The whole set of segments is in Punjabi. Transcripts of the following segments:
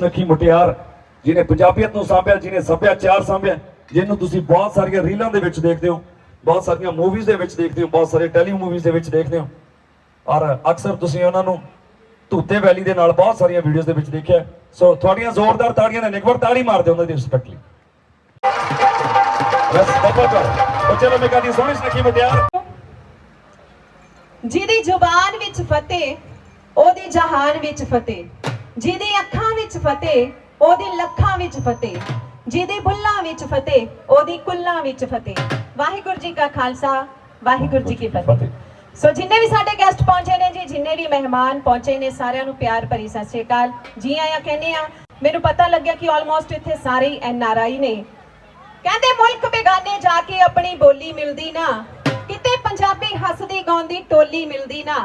ਨਖੀ ਮੁਟਿਆਰ, ਜਿਹਨੇ ਪੰਜਾਬੀਅਤ ਨੂੰ ਸਾਂਭਿਆ, ਜਿਹਨੇ ਸੱਭਿਆਚਾਰ ਸਾਂਭਿਆ, ਜਿਹਨੂੰ ਤੁਸੀਂ ਬਹੁਤ ਸਾਰੀਆਂ ਰੀਲਾਂ ਦੇ ਵਿੱਚ ਦੇਖਦੇ ਹੋ, ਬਹੁਤ ਸਾਰੀਆਂ ਮੂਵੀਜ਼ ਦੇ ਵਿੱਚ ਦੇਖਦੇ ਹੋ, ਬਹੁਤ ਸਾਰੇ ਟੈਲੀ ਮੂਵੀਜ਼ ਦੇ ਵਿੱਚ ਦੇਖਦੇ ਹੋ। ਔਰ ਅਕਸਰ ਤੁਸੀਂ ਉਹਨਾਂ ਨੂੰ ਧੂਤੇ ਵੈਲੀ ਦੇ ਨਾਲ ਬਹੁਤ ਸਾਰੀਆਂ ਵੀਡੀਓਜ਼ ਦੇ ਵਿੱਚ ਦੇਖਿਆ। ਸੋ ਤੁਹਾਡੀਆਂ ਜ਼ੋਰਦਾਰ ਤਾੜੀਆਂ ਨਾਲ ਇੱਕ ਵਾਰ ਤਾੜੀ ਮਾਰ ਦਿਓ ਉਹਨਾਂ ਦੀ ਰਿਸਪੈਕਟ ਲਈ ਬਸ ਬੱਬਾ ਕਰ ਚਲੋ ਮੇਕਾ ਦੀ ਸੋਹਣੀ ਸੁਨੱਖੀ ਮੁਟਿਆਰ। ਜਿਹਦੀ ਜ਼ੁਬਾਨ ਵਿੱਚ ਫਤਿਹ, ਉਹਦੀ ਜਹਾਨ ਵਿੱਚ ਫਤਿਹ। ਜਿਹਦੀ ਅੱਖਾਂ ਵਿੱਚ ਫਤਿਹ ਉਹਦੀ ਲੱਖਾਂ ਵਿੱਚ ਫਤਿਹ ਜਿਹਦੀ ਬੁੱਲਾਂ ਵਿੱਚ ਫਤਿਹ ਉਹਦੀ ਕੁੱਲਾਂ ਵਿੱਚ ਫਤਿਹ। ਵਾਹਿਗੁਰੂ ਜੀ ਕਾ ਖਾਲਸਾ ਵਾਹਿਗੁਰੂ ਜੀ ਕੀ ਫਤਿਹ। ਸੋ ਜਿੰਨੇ ਵੀ ਸਾਡੇ ਗੈਸਟ ਪਹੁੰਚੇ ਨੇ ਜੀ ਜਿੰਨੇ ਵੀ ਮਹਿਮਾਨ ਪਹੁੰਚੇ ਨੇ ਸਾਰਿਆਂ ਨੂੰ ਪਿਆਰ ਭਰੀ ਸਤਿ ਸ਼੍ਰੀ ਅਕਾਲ। ਜੀ ਆਇਆਂ ਕਹਿੰਦੇ ਆ ਮੈਨੂੰ ਪਤਾ ਲੱਗਿਆ ਕਿ ਆਲਮੋਸਟ ਇੱਥੇ ਸਾਰੇ ਹੀ ਐਨ ਆਰ ਆਈ ਨੇ। ਕਹਿੰਦੇ ਮੁਲਕ ਬੇਗਾਨੇ ਜਾ ਕੇ ਆਪਣੀ ਬੋਲੀ ਮਿਲਦੀ ਨਾ ਕਿਤੇ ਪੰਜਾਬੀ ਹੱਸਦੀ ਗਾਉਂਦੀ ਟੋਲੀ ਮਿਲਦੀ ਨਾ।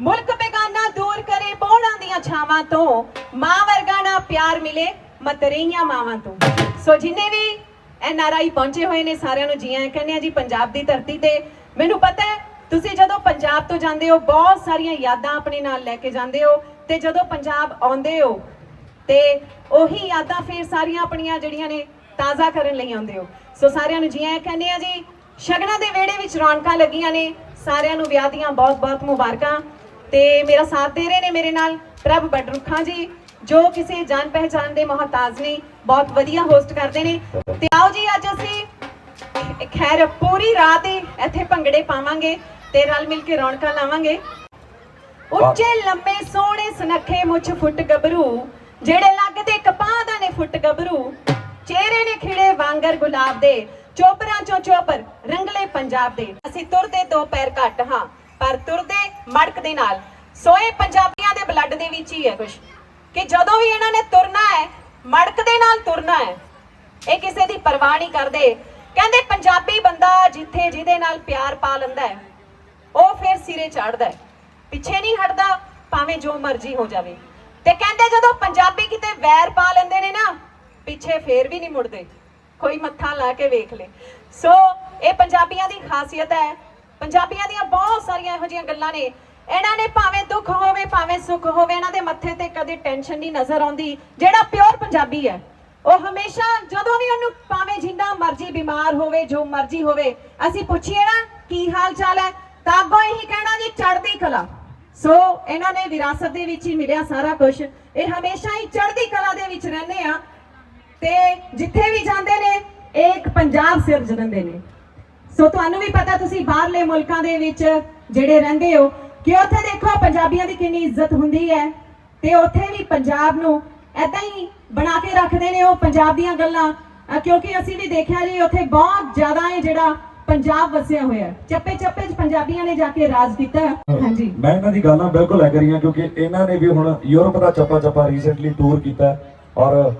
ਮੁਲਕ ਬੇਗਾਨਾ ਦੂਰ ਕਰੇ ਪੌੜਾਂ ਦੀਆਂ ਛਾਵਾਂ ਤੋਂ। ਮਾਂ ਵਰਗਾ ਨਾ ਪਿਆਰ ਮਿਲੇ ਮਤਰਈਆਂ ਮਾਵਾਂ ਤੋਂ। ਸੋ ਜਿੰਨੇ ਵੀ ਐਨ ਆਰ ਆਈ ਪਹੁੰਚੇ ਹੋਏ ਨੇ ਸਾਰਿਆਂ ਨੂੰ ਜੀ ਆਇਆਂ ਕਹਿੰਦੇ ਆ ਜੀ, ਪੰਜਾਬ ਦੀ ਧਰਤੀ ਤੇ ਮੈਨੂੰ ਪਤਾ ਹੈ, ਤੁਸੀਂ ਜਦੋਂ ਪੰਜਾਬ ਤੋਂ ਜਾਂਦੇ ਹੋ, ਬਹੁਤ ਸਾਰੀਆਂ ਯਾਦਾਂ ਆਪਣੇ ਨਾਲ ਲੈ ਕੇ ਜਾਂਦੇ ਹੋ ਤੇ ਜਦੋਂ ਪੰਜਾਬ ਆਉਂਦੇ ਹੋ, ਤੇ ਉਹੀ ਯਾਦਾਂ ਫਿਰ ਸਾਰੀਆਂ ਆਪਣੀਆਂ ਜਿਹੜੀਆਂ ਨੇ ਤਾਜ਼ਾ ਕਰਨ ਲਈ ਆਉਂਦੇ ਹੋ। ਸੋ ਸਾਰਿਆਂ ਨੂੰ ਜੀ ਆਇਆਂ ਕਹਿੰਦੇ ਆ ਜੀ, ਸ਼ਗਨਾਂ ਦੇ ਵਿਹੜੇ ਵਿੱਚ ਰੌਣਕਾਂ ਲੱਗੀਆਂ ਨੇ, ਸਾਰਿਆਂ ਨੂੰ ਵਿਆਹ ਦੀਆਂ ਬਹੁਤ-ਬਹੁਤ ਮੁਬਾਰਕਾਂ। ਤੇ ਮੇਰਾ ਸਾਥ ਦੇ ਰਹੇ ਨੇ ਮੇਰੇ ਨਾਲ ਪ੍ਰਭ ਬਡਰੁਖਾਂ ਜੀ ਜੋ ਕਿਸੇ ਜਾਣ ਪਹਿਚਾਨ ਦੇ ਮੁਹਤਾਜ ਨੇ ਬਹੁਤ ਵਧੀਆ ਹੋਸਟ ਕਰਦੇ ਨੇ। ਤੇ ਆਓ ਜੀ ਅੱਜ ਅਸੀਂ ਖੈਰ ਪੂਰੀ ਰਾਤ ਇੱਥੇ ਭੰਗੜੇ ਪਾਵਾਂਗੇ ਤੇ ਰਲ ਮਿਲ ਕੇ ਰੌਣਕਾਂ ਲਾਵਾਂਗੇ। ਉੱਚੇ ਲੰਮੇ ਸੋਹਣੇ ਸੁਨੱਖੇ ਮੁੱਛ ਫੁੱਟ ਗੱਭਰੂ ਜਿਹੜੇ ਲੱਗਦੇ ਕਪਾਹ ਨੇ ਫੁੱਟ ਗੱਭਰੂ ਚਿਹਰੇ ਨੇ ਖਿੜੇ ਵਾਂਗਰ ਗੁਲਾਬ ਦੇ ਚੋਪਰਾਂ ਚੋਂ ਚੋਪਰ ਰੰਗਲੇ ਪੰਜਾਬ ਦੇ। ਅਸੀਂ ਤੁਰਦੇ ਦੋ ਪੈਰ ਘੱਟ ਹਾਂ। ਪਰ ਤੁਰਦੇ ਮੜਕ ਦੇ ਨਾਲ। ਸੋਏ ਪੰਜਾਬੀਆਂ ਦੇ ਬਲੱਡ ਦੇ ਵਿੱਚ ਹੀ ਹੈ ਕੁਝ ਕਿ ਜਦੋਂ ਵੀ ਇਹਨਾਂ ਨੇ ਤੁਰਨਾ ਹੈ, ਮੜਕ ਦੇ ਨਾਲ ਤੁਰਨਾ ਹੈ, ਇਹ ਕਿਸੇ ਦੀ ਪਰਵਾਹ ਨਹੀਂ ਕਰਦੇ। ਕਹਿੰਦੇ ਪੰਜਾਬੀ ਬੰਦਾ ਜਿੱਥੇ ਜਿਹਦੇ ਨਾਲ ਪਿਆਰ ਪਾ ਲੈਂਦਾ ਹੈ, ਉਹ ਫਿਰ ਸਿਰੇ ਚੜਦਾ ਹੈ। ਪਿੱਛੇ ਨਹੀਂ ਹਟਦਾ, ਭਾਵੇਂ ਜੋ ਮਰਜ਼ੀ ਹੋ ਜਾਵੇ। ਤੇ ਕਹਿੰਦੇ ਜਦੋਂ ਪੰਜਾਬੀ ਕਿਤੇ ਵੈਰ ਪਾ ਲੈਂਦੇ ਨੇ ਨਾ, ਪਿੱਛੇ ਫੇਰ ਵੀ ਨਹੀਂ ਮੁੜਦੇ। ਕੋਈ ਮੱਥਾ ਲਾ ਕੇ ਵੇਖ ਲੈ। ਸੋ ਇਹ ਪੰਜਾਬੀਆਂ ਦੀ ਖਾਸੀਅਤ ਹੈ ਪੰਜਾਬੀਆਂ ਦੀਆਂ ਬਹੁਤ ਸਾਰੀਆਂ ਇਹੋ ਜਿਹੀਆਂ ਗੱਲਾਂ ਨੇ। ਇਹਨਾਂ ਨੇ ਭਾਵੇਂ ਦੁੱਖ ਹੋਵੇ, ਭਾਵੇਂ ਸੁੱਖ ਹੋਵੇ, ਇਹਨਾਂ ਦੇ ਮੱਥੇ ਤੇ ਕਦੇ ਟੈਨਸ਼ਨ ਨਹੀਂ ਨਜ਼ਰ ਆਉਂਦੀ। ਜਿਹੜਾ ਪਿਓਰ ਪੰਜਾਬੀ ਹੈ, ਉਹ ਹਮੇਸ਼ਾ ਜਦੋਂ ਵੀ ਉਹਨੂੰ ਭਾਵੇਂ ਜਿੰਨਾ ਮਰਜ਼ੀ ਬਿਮਾਰ ਹੋਵੇ, ਜੋ ਮਰਜ਼ੀ ਹੋਵੇ, ਅਸੀਂ ਪੁੱਛੀਏ ਨਾ, ਕੀ ਹਾਲ ਚਾਲ ਹੈ? ਤਾਂ ਅੱਗੋਂ ਇਹੀ ਕਹਿਣਾ ਜੀ, ਚੜ੍ਹਦੀ ਕਲਾ। ਸੋ ਇਹਨਾਂ ਨੇ ਵਿਰਾਸਤ ਦੇ ਵਿੱਚ ਹੀ ਮਿਲਿਆ ਸਾਰਾ ਕੁਝ ਇਹ ਹਮੇਸ਼ਾ ਹੀ ਚੜ੍ਹਦੀ ਕਲਾ ਦੇ ਵਿੱਚ ਰਹਿੰਦੇ ਆ। ਤੇ ਜਿੱਥੇ ਵੀ ਜਾਂਦੇ ਨੇ, ਇਹ ਇੱਕ ਪੰਜਾਬ ਸਿਰਜ ਦਿੰਦੇ ਨੇ। ਸੋ ਤੁਹਾਨੂੰ ਵੀ ਪਤਾ ਤੁਸੀਂ ਬਾਹਰਲੇ ਮੁਲਕਾਂ ਦੇ ਵਿੱਚ ਜਿਹੜੇ ਰਹਿੰਦੇ ਹੋ, ਕਿ ਉੱਥੇ ਦੇਖੋ ਪੰਜਾਬੀਆਂ ਦੀ ਕਿੰਨੀ ਇੱਜ਼ਤ ਹੁੰਦੀ ਹੈ ਤੇ ਉੱਥੇ ਵੀ ਪੰਜਾਬ ਨੂੰ ਐਦਾਂ ਹੀ ਬਣਾ ਕੇ ਰੱਖਦੇ ਨੇ ਉਹ ਪੰਜਾਬ ਦੀਆਂ ਗੱਲਾਂ। ਕਿਉਂਕਿ ਅਸੀਂ ਵੀ ਦੇਖਿਆ ਜੀ, ਉੱਥੇ ਬਹੁਤ ਜ਼ਿਆਦਾ ਹੈ ਜਿਹੜਾ ਪੰਜਾਬ ਵਸਿਆ ਹੋਇਆ ਚੱਪੇ ਚੱਪੇ 'ਚ ਪੰਜਾਬੀਆਂ ਨੇ ਜਾ ਕੇ ਰਾਜ ਕੀਤਾ। ਹਾਂਜੀ। ਮੈਂ ਇਹਨਾਂ ਦੀ ਗੱਲਾਂ ਬਿਲਕੁਲ ਐਗਰੀ ਕਿਉਂਕਿ ਇਹਨਾਂ ਨੇ ਵੀ ਹੁਣ ਯੂਰਪ ਦਾ ਚੱਪਾ ਚੱਪਾ ਰੀਸੈਂਟਲੀ ਟੂਰ ਕੀਤਾ ਔਰ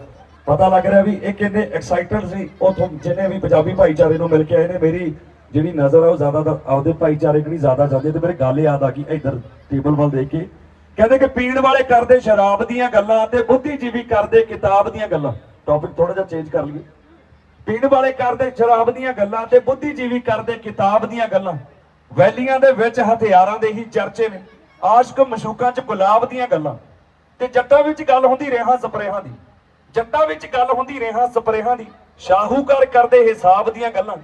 ਪਤਾ ਲੱਗ ਰਿਹਾ ਵੀ ਇਹ ਕਿੰਨੇ ਐਕਸਾਈਟਡ ਸੀ। ਉਥੋਂ ਜਿੰਨੇ ਵੀ ਪੰਜਾਬੀ ਭਾਈਚਾਰੇ ਨੂੰ ਮਿਲ ਕੇ ਆਏ ਨੇ, ਮੇਰੀ ਜਿਹੜੀ ਨਜ਼ਰ ਆ ਉਹ ਜ਼ਿਆਦਾਤਰ ਆਪਦੇ ਭਾਈਚਾਰੇ ਕਣੀ ਜ਼ਿਆਦਾ ਜਾਂਦੀ ਤੇ ਮੇਰੇ ਗੱਲ ਯਾਦ ਆ ਗਈ ਇੱਧਰ ਟੇਬਲ ਵੱਲ ਦੇਖ ਕੇ। ਕਹਿੰਦੇ ਕਿ ਪੀਣ ਵਾਲੇ ਕਰਦੇ ਸ਼ਰਾਬ ਦੀਆਂ ਗੱਲਾਂ ਤੇ ਬੁੱਧੀਜੀਵੀ ਕਰਦੇ ਕਿਤਾਬ ਦੀਆਂ ਗੱਲਾਂ। ਟੌਪਿਕ ਥੋੜਾ ਜਿਹਾ ਚੇਂਜ ਕਰ ਲਈਏ। ਪੀਣ ਵਾਲੇ ਕਰਦੇ ਸ਼ਰਾਬ ਦੀਆਂ ਗੱਲਾਂ ਤੇ ਬੁੱਧੀਜੀਵੀ ਕਰਦੇ ਕਿਤਾਬ ਦੀਆਂ ਗੱਲਾਂ। ਵੈਲੀਆਂ ਦੇ ਵਿੱਚ ਹਥਿਆਰਾਂ ਦੇ ਹੀ ਚਰਚੇ ਨੇ। ਆਸ਼ਕ ਮਸ਼ੂਕਾਂ 'ਚ ਗੁਲਾਬ ਦੀਆਂ ਗੱਲਾਂ। ਤੇ ਜੱਟਾਂ ਵਿੱਚ ਗੱਲ ਹੁੰਦੀ ਰੇਹਾਂ ਸਪਰੇਹਾਂ ਦੀ। ਜੱਟਾਂ ਵਿੱਚ ਗੱਲ ਹੁੰਦੀ ਰੇਹਾਂ ਸਪਰੇਹਾਂ ਦੀ। ਸ਼ਾਹੂਕਾਰ ਕਰਦੇ ਹਿਸਾਬ ਦੀਆਂ ਗੱਲਾਂ।